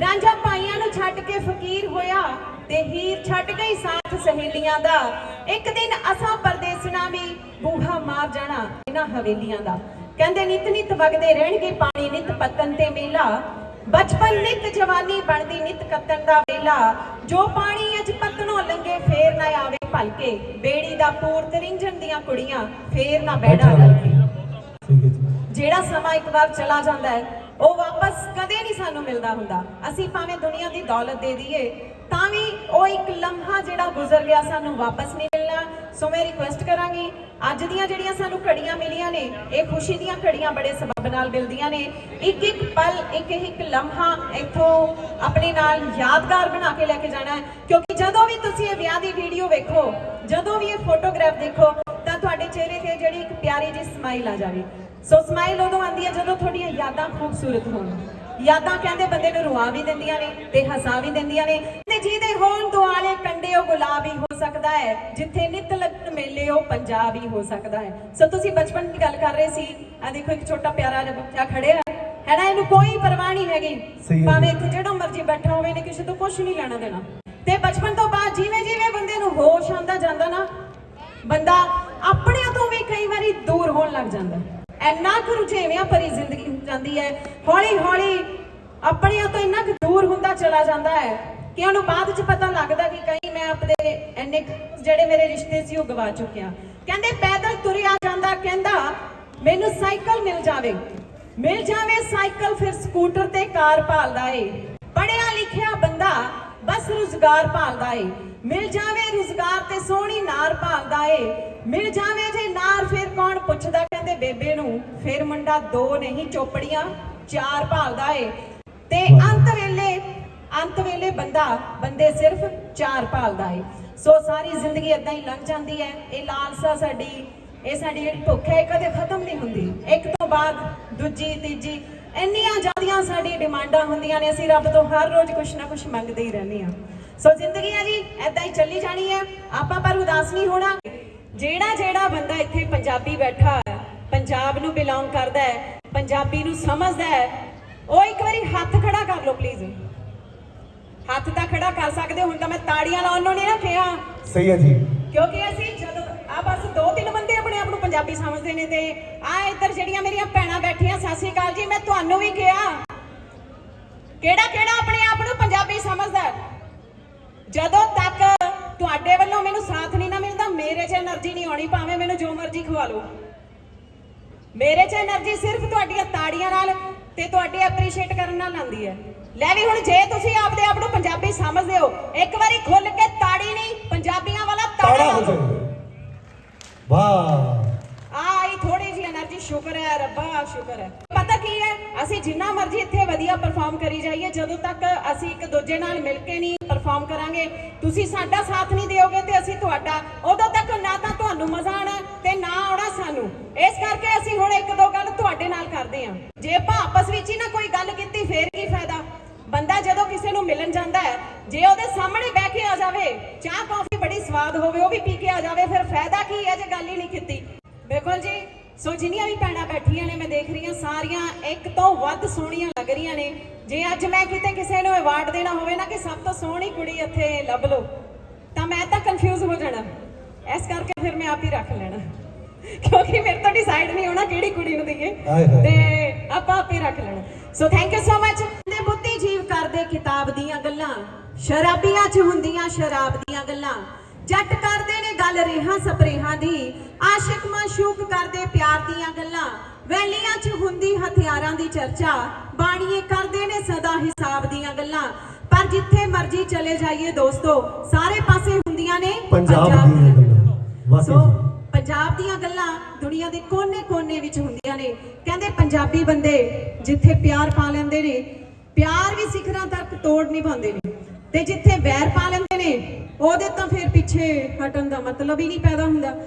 ਰਾਂਝਾ ਭਾਈਆਂ ਨੂੰ ਛੱਡ ਕੇ ਫਕੀਰ ਹੋਇਆ ਤੇ ਹੀਰ ਛੱਡ ਗਈ ਸਾਥ ਸਹੇਲੀਆਂ ਦਾ। ਇੱਕ ਦਿਨ ਅਸਾਂ ਪਰਦੇਸਣਾ ਵੀ ਬੂਹਾ ਮਾਰ ਜਾਣਾ ਇਹਨਾਂ ਹਵੇਲੀਆਂ ਦਾ। ਕਹਿੰਦੇ ਨਿਤ ਨਿਤ ਵਗਦੇ ਰਹਿਣਗੇ ਪਾਣੀ, ਨਿਤ ਪਤਨ ਤੇ ਮੇਲਾ। ਬਚਪਨ ਨਿਤ ਜਵਾਨੀ ਬਣਦੀ ਨਿਤ ਕੱਤਣ ਦਾ ਵੇਲਾ। ਜੋ ਪਾਣੀ ਅਜ ਪਤਨੋਂ ਲੰਗੇ ਫੇਰ ਨਾ ਆਵੇ ਭਲਕੇ। ਬੇੜੀ ਦਾ ਪੂਰ ਤਰਿੰਜਣ ਦੀਆਂ ਕੁੜੀਆਂ ਫੇਰ ਨਾ ਬਹਿਣਾ ਲਲਕੇ ਜਿਹੜਾ ਸਮਾਂ ਇੱਕ ਵਾਰ ਚਲਾ ਜਾਂਦਾ ਹੈ ਉਹ ਵਾਪਸ ਕਦੇ ਨਹੀਂ ਸਾਨੂੰ ਮਿਲਦਾ ਹੁੰਦਾ। ਅਸੀਂ ਭਾਵੇਂ ਦੁਨੀਆ ਦੀ ਦੌਲਤ ਦੇ ਦਈਏ ਤਾਂ ਵੀ ਉਹ ਇੱਕ ਲਮਹਾ ਜਿਹੜਾ ਗੁਜ਼ਰ ਗਿਆ ਸਾਨੂੰ ਵਾਪਸ ਨਹੀਂ ਮਿਲਣਾ, ਸੋ ਮੈਂ ਰਿਕੁਐਸਟ ਕਰਾਂਗੀ, ਅੱਜ ਦੀਆਂ ਜਿਹੜੀਆਂ ਸਾਨੂੰ ਘੜੀਆਂ ਮਿਲੀਆਂ ਨੇ, ਇਹ ਖੁਸ਼ੀ ਦੀਆਂ ਘੜੀਆਂ ਬੜੇ ਸਬਬ ਨਾਲ ਮਿਲਦੀਆਂ ਨੇ। ਇੱਕ ਇੱਕ ਪਲ, ਇੱਕ ਇੱਕ ਲਮਹਾ ਇੱਥੋਂ ਆਪਣੇ ਨਾਲ ਯਾਦਗਾਰ ਬਣਾ ਕੇ ਲੈ ਕੇ ਜਾਣਾ ਹੈ। ਕਿਉਂਕਿ ਜਦੋਂ ਵੀ ਤੁਸੀਂ ਇਹ ਵਿਆਹ ਦੀ ਵੀਡੀਓ ਵੇਖੋ, ਜਦੋਂ ਵੀ ਇਹ ਫੋਟੋਗ੍ਰਾਫ ਦੇਖੋ, ਤਾਂ ਤੁਹਾਡੇ ਚਿਹਰੇ ਤੇ ਜਿਹੜੀ ਇੱਕ ਪਿਆਰੀ ਜਿਹੀ ਸਮਾਈਲ ਆ ਜਾਵੇ। ਸੋ ਸਮਾਈਲ ਉਦੋਂ ਆਉਂਦੀ ਹੈ ਜਦੋਂ ਤੁਹਾਡੀਆਂ ਯਾਦਾਂ ਖੂਬਸੂਰਤ ਹੋਣ। ਯਾਦਾਂ ਕਹਿੰਦੇ ਬੰਦੇ ਨੂੰ ਰੁਆ ਵੀ ਦਿੰਦੀਆਂ ਨੇ ਤੇ ਹਸਾ ਵੀ ਦਿੰਦੀਆਂ ਨੇ। ਤੇ ਜਿਹਦੇ ਹੋਣ ਦੁਆਲੇ ਕੰਡੇ ਉਹ ਗੁਲਾਬ ਹੀ ਸਕਦਾ ਹੈ ਜਿੱਥੇ ਨਿਤ ਲੱਗਣ ਮੇਲੇ ਉਹ ਪੰਜਾਬ ਹੀ ਸਕਦਾ ਹੈ। ਸੋ ਤੁਸੀਂ ਬਚਪਨ ਦੀ ਗੱਲ ਕਰ ਰਹੇ ਸੀ ਆ ਦੇਖੋ ਇੱਕ ਛੋਟਾ ਪਿਆਰਾ ਜਿਹਾ ਬੱਚਾ ਖੜਿਆ ਹੈ। ਨਾ ਇਹਨੂੰ ਕੋਈ ਪਰਵਾਹ ਨਹੀਂ ਹੈਗੀ। ਭਾਵੇਂ ਇੱਥੇ ਜਿਹੜਾ ਮਰਜ਼ੀ ਬੈਠਾ ਹੋਵੇ ਨੇ ਕਿਸੇ ਤੋਂ ਕੁਝ ਨਹੀਂ ਲੈਣਾ ਦੇਣਾ। ਤੇ ਬਚਪਨ ਤੋਂ ਬਾਅਦ ਜਿਵੇਂ ਜਿਵੇਂ ਬੰਦੇ ਨੂੰ ਹੋਸ਼ ਆਉਂਦਾ ਜਾਂਦਾ ਨਾ ਬੰਦਾ ਆਪਣਿਆਂ ਤੋਂ ਵੀ ਕਈ ਵਾਰੀ ਦੂਰ ਹੋਣ ਲੱਗ ਜਾਂਦਾ। ਇੰਨਾ ਕੁ ਰੁਝੇਵਿਆਂ ਭਰੀ ਜ਼ਿੰਦਗੀ ਹੋ ਜਾਂਦੀ ਹੈ। ਹੌਲੀ ਹੌਲੀ ਆਪਣਿਆਂ ਤੋਂ ਇੰਨਾ ਕੁ ਦੂਰ ਹੁੰਦਾ ਚਲਾ ਜਾਂਦਾ ਹੈ। ਕਿ ਉਹਨੂੰ ਬਾਅਦ ਚ ਪਤਾ ਲੱਗਦਾ ਕਿ ਕਈ ਮੈਂ ਆਪਣੇ ਕੁ ਜਿਹੜੇ ਮੇਰੇ ਰਿਸ਼ਤੇ ਸੀ ਉਹ ਗਵਾ ਚੁੱਕਿਆ। ਕਹਿੰਦੇ ਪੈਦਲ ਤੁਰਿਆ ਜਾਂਦਾ ਕਹਿੰਦਾ ਮੈਨੂੰ ਸਾਈਕਲ ਮਿਲ ਜਾਵੇ। ਮਿਲ ਜਾਵੇ ਸਾਈਕਲ ਫਿਰ ਸਕੂਟਰ ਤੇ ਕਾਰ ਭਾਲਦਾ ਏ। ਪੜਿਆ ਲਿਖਿਆ ਬੰਦਾ ਬਸ ਰੁਜ਼ਗਾਰ ਭਾਲਦਾ ਏ। ਮਿਲ ਜਾਵੇ ਰੁਜ਼ਗਾਰ ਤੇ ਸੋਹਣੀ ਨਾਰ ਭਾਲਦਾ ਏ। ਮਿਲ ਜਾਵੇ ਜੇ ਨਾਰ ਫਿਰ ਕੌਣ ਪੁੱਛਦਾ? ਕਹਿੰਦੇ ਬੇਬੇ ਨੂੰ ਫਿਰ ਮੁੰਡਾ ਦੋ ਨਹੀਂ ਚੋਪੜੀਆਂ ਚਾਰ ਭਾਲਦਾ ਏ। ਤੇ ਅੰਤ ਵੇਲੇ ਅੰਤ ਵੇਲੇ ਬੰਦਾ, ਬੰਦੇ ਸਿਰਫ ਚਾਰ ਭਾਲਦਾ ਏ। ਸੋ ਸਾਰੀ ਜ਼ਿੰਦਗੀ ਇਦਾਂ ਹੀ ਲੰਘ ਜਾਂਦੀ ਹੈ ਇਹ ਲਾਲਸਾ ਸਾਡੀ, ਇਹ ਸਾਡੀ ਜਿਹੜੀ ਭੁੱਖ ਹੈ ਕਦੇ ਖਤਮ ਨਹੀਂ ਹੁੰਦੀ। ਇੱਕ ਤੋਂ ਬਾਅਦ ਦੂਜੀ, ਤੀਜੀ, ਇੰਨੀਆਂ ਜ਼ਿਆਦੀਆਂ ਸਾਡੀ ਡਿਮਾਂਡਾਂ ਹੁੰਦੀਆਂ ਨੇ, ਅਸੀਂ ਰੱਬ ਤੋਂ ਹਰ ਰੋਜ਼ ਕੁਛ ਨਾ ਕੁਛ ਮੰਗਦੇ ਹੀ ਰਹਿੰਦੇ ਹਾਂ। ਸੋ ਜ਼ਿੰਦਗੀ ਆ ਜੀ ਐਦਾਂ ਹੀ ਚੱਲੀ ਜਾਣੀ ਹੈ। ਆਪਾਂ ਪਰ ਉਦਾਸ ਨਹੀਂ ਹੋਣਾ। ਜਿਹੜਾ ਜਿਹੜਾ ਬੰਦਾ ਇੱਥੇ ਪੰਜਾਬੀ ਬੈਠਾ ਹੈ, ਪੰਜਾਬ ਨੂੰ ਬਿਲੋਂਗ ਕਰਦਾ ਹੈ, ਪੰਜਾਬੀ ਨੂੰ ਸਮਝਦਾ ਹੈ, ਉਹ ਇੱਕ ਵਾਰੀ ਹੱਥ ਖੜਾ ਕਰ ਲਓ ਪਲੀਜ਼ ਹੱਥ ਤਾਂ ਖੜਾ ਕਰ ਸਕਦੇ ਹੁਣ ਤਾਂ ਮੈਂ ਤਾੜੀਆਂ ਲਾਉਣ ਨੂੰ ਨਹੀਂ ਨਾ ਸਹੀ ਹੈ ਜੀ। ਕਿਉਂਕਿ ਅਸੀਂ ਜਦੋਂ ਆ ਬਸ ਦੋ ਤਿੰਨ ਬੰਦੇ ਆਪਣੇ ਆਪ ਨੂੰ ਪੰਜਾਬੀ ਸਮਝਦੇ ਨੇ ਤੇ ਆ ਇੱਧਰ ਜਿਹੜੀਆਂ ਮੇਰੀਆਂ ਭੈਣਾਂ ਬੈਠੀਆਂ ਸਤਿ ਸ਼੍ਰੀ ਜੀ ਮੈਂ ਤੁਹਾਨੂੰ ਵੀ ਕਿਹਾ। ਕਿਹੜਾ ਕਿਹੜਾ ਆਪਣੇ ਆਪ ਨੂੰ ਪੰਜਾਬੀ ਸਮਝਦਾ? ਜਦੋਂ ਤੱਕ ਤੁਹਾਡੇ ਵੱਲੋਂ ਮੈਨੂੰ ਸਾਥ ਨਹੀਂ ਨਾ ਮਿਲਦਾ ਮੇਰੇ 'ਚ એનર્ਜੀ ਨਹੀਂ ਆਉਣੀ ਭਾਵੇਂ ਮੈਨੂੰ ਜੋ ਮਰਜ਼ੀ ਖਵਾ ਲਓ। ਮੇਰੇ 'ਚ એનર્ਜੀ ਸਿਰਫ ਤੁਹਾਡੀਆਂ ਤਾੜੀਆਂ ਨਾਲ ਤੇ ਤੁਹਾਡੇ ਐਪਰੀਸ਼ੀਏਟ ਕਰਨ ਨਾਲ ਆਉਂਦੀ ਹੈ। ਲੈ ਵੀ ਹੁਣ ਜੇ ਤੁਸੀਂ ਆਪਦੇ ਆਪ ਨੂੰ ਇੱਕ ਵਾਰੀ ਖੁੱਲ ਕੇ ਤਾੜੀ ਨਹੀਂ ਪੰਜਾਬੀਆਂ ਵਾਲਾ ਤਾੜਾ ਹੋ ਜਾਵੇ। ਵਾਹ। ਆਈ ਥੋੜੀ ਜੀ એનર્ਜੀ ਸ਼ੁਕਰ ਹੈ ਰੱਬਾ ਸ਼ੁਕਰ ਹੈ। ਪਤਾ ਕੀ ਹੈ? ਅਸੀਂ ਜਿੰਨਾ ਮਰਜ਼ੀ ਇੱਥੇ ਵਧੀਆ ਪਰਫਾਰਮ ਕਰੀ ਜਾਈਏ ਜਦੋਂ ਤੱਕ ਅਸੀਂ ਇੱਕ ਦੂਜੇ ਨਾਲ ਮਿਲ ਕੇ ਨਹੀਂ ਪਰਫਾਰਮ ਕਰਾਂਗੇ ਤੁਸੀਂ ਸਾਡਾ ਸਾਥ ਨਹੀਂ ਦਿਓਗੇ ਤੇ ਅਸੀਂ ਤੁਹਾਡਾ ਉਦੋਂ ਤੱਕ ਨਾ ਤਾਂ ਤੁਹਾਨੂੰ ਮਜ਼ਾ ਆਣਾ ਤੇ ਨਾ ਆਉਣਾ ਸਾਨੂੰ। ਇਸ ਕਰਕੇ ਅਸੀਂ ਹੁਣ ਇੱਕ ਦੋ ਗੱਲ ਤੁਹਾਡੇ ਨਾਲ ਕਰਦੇ ਹਾਂ। ਜੇ ਆਪਾਂ ਆਪਸ ਵਿੱਚ ਹੀ ਨਾ ਕੋਈ ਗੱਲ ਕੀਤੀ ਫੇਰ ਕੀ ਫਾਇਦਾ? ਬੰਦਾ ਜਦੋਂ ਕਿਸੇ ਨੂੰ ਮਿਲਣ ਜਾਂਦਾ ਹੈ ਜੇ ਉਹਦੇ ਸਾਹਮਣੇ ਬਹਿ ਕੇ ਆ ਜਾਵੇ ਚਾਹ ਕੌਫੀ ਬੜੀ ਸਵਾਦ ਹੋਵੇ ਉਹ ਵੀ ਪੀ ਕੇ ਆ ਜਾਵੇ ਫਿਰ ਫਾਇਦਾ ਕੀ ਹੈ ਜੇ ਗੱਲ ਹੀ ਨਹੀਂ ਕੀਤੀ? ਬਿਲਕੁਲ ਜੀ। ਸੋ ਜਿੰਨੀਆਂ ਵੀ ਭੈਣਾਂ ਬੈਠੀਆਂ ਨੇ ਮੈਂ ਦੇਖ ਰਹੀ ਹਾਂ ਸਾਰੀਆਂ ਇੱਕ ਤੋਂ ਵੱਧ ਸੋਹਣੀਆਂ ਲੱਗ ਰਹੀਆਂ ਨੇ। ਜੇ ਅੱਜ ਮੈਂ ਕਿਤੇ ਕਿਸੇ ਨੂੰ ਅਵਾਰਡ ਦੇਣਾ ਹੋਵੇ ਨਾ ਕਿ ਸਭ ਤੋਂ ਸੋਹਣੀ ਕੁੜੀ ਇੱਥੇ ਲੱਭ ਲਓ ਤਾਂ ਮੈਂ ਤਾਂ ਕਨਫਿਊਜ਼ ਹੋ ਜਾਣਾ। ਇਸ ਕਰਕੇ ਫਿਰ ਮੈਂ ਆਪ ਹੀ ਰੱਖ ਲੈਣਾ। ਕਿਉਂਕਿ ਮੇਰੇ ਤੋਂ ਡਿਸਾਈਡ ਨਹੀਂ ਹੋਣਾ ਕਿਹੜੀ ਕੁੜੀ ਨੂੰ ਦਈਏ। ਤੇ ਆਪਾਂ ਆਪੇ ਰੱਖ ਲੈਣਾ। So thank you so much ਬੁੱਧੀ ਜੀਵ ਕਰਦੇ ਕਿਤਾਬ ਦੀਆਂ ਗੱਲਾਂ? ਸ਼ਰਾਬੀਆਂ 'ਚ ਹੁੰਦੀਆਂ ਸ਼ਰਾਬ ਦੀਆਂ ਗੱਲਾਂ। ਜੱਟ ਕਰਦੇ ਨੇ ਗੱਲ ਰੇਹਾਂ ਸਪਰੇਹਾਂ ਦੀ। ਆਸ਼ਿਕ ਮਾਸ਼ੂਕ ਕਰਦੇ ਪਿਆਰ ਦੀਆਂ ਗੱਲਾਂ। ਵੈਲੀਆਂ 'ਚ ਹੁੰਦੀ ਹਥਿਆਰਾਂ ਦੀ ਚਰਚਾ। ਬਾਣੀਏ ਕਰਦੇ ਨੇ ਸਦਾ ਹਿਸਾਬ ਦੀਆਂ ਗੱਲਾਂ। ਪਰ ਜਿੱਥੇ ਮਰਜ਼ੀ ਚਲੇ ਜਾਈਏ ਦੋਸਤੋ ਸਾਰੇ ਪਾਸੇ ਹੁੰਦੀਆਂ ਨੇ ਪੰਜਾਬ ਦੀਆਂ ਗੱਲਾਂ। ਸੋ। ਪੰਜਾਬ ਦੀਆਂ ਗੱਲਾਂ ਦੁਨੀਆ ਦੇ ਕੋਨੇ-ਕੋਨੇ ਵਿੱਚ ਹੁੰਦੀਆਂ ਨੇ। ਕਹਿੰਦੇ ਪੰਜਾਬੀ ਬੰਦੇ ਜਿੱਥੇ ਪਿਆਰ ਪਾ ਲੈਂਦੇ ਨੇ ਪਿਆਰ ਵੀ ਸਿਖਰਾਂ ਤੱਕ ਤੋੜ ਨਹੀਂ ਪਾਉਂਦੇ ਨੇ। ਤੇ ਜਿੱਥੇ ਵੈਰ ਪਾ ਲੈਂਦੇ ਨੇ, ਉਹਦੇ ਤਾਂ ਫਿਰ ਪਿੱਛੇ ਹਟਣ ਦਾ ਮਤਲਬ ਹੀ ਨਹੀਂ ਪੈਦਾ ਹੁੰਦਾ।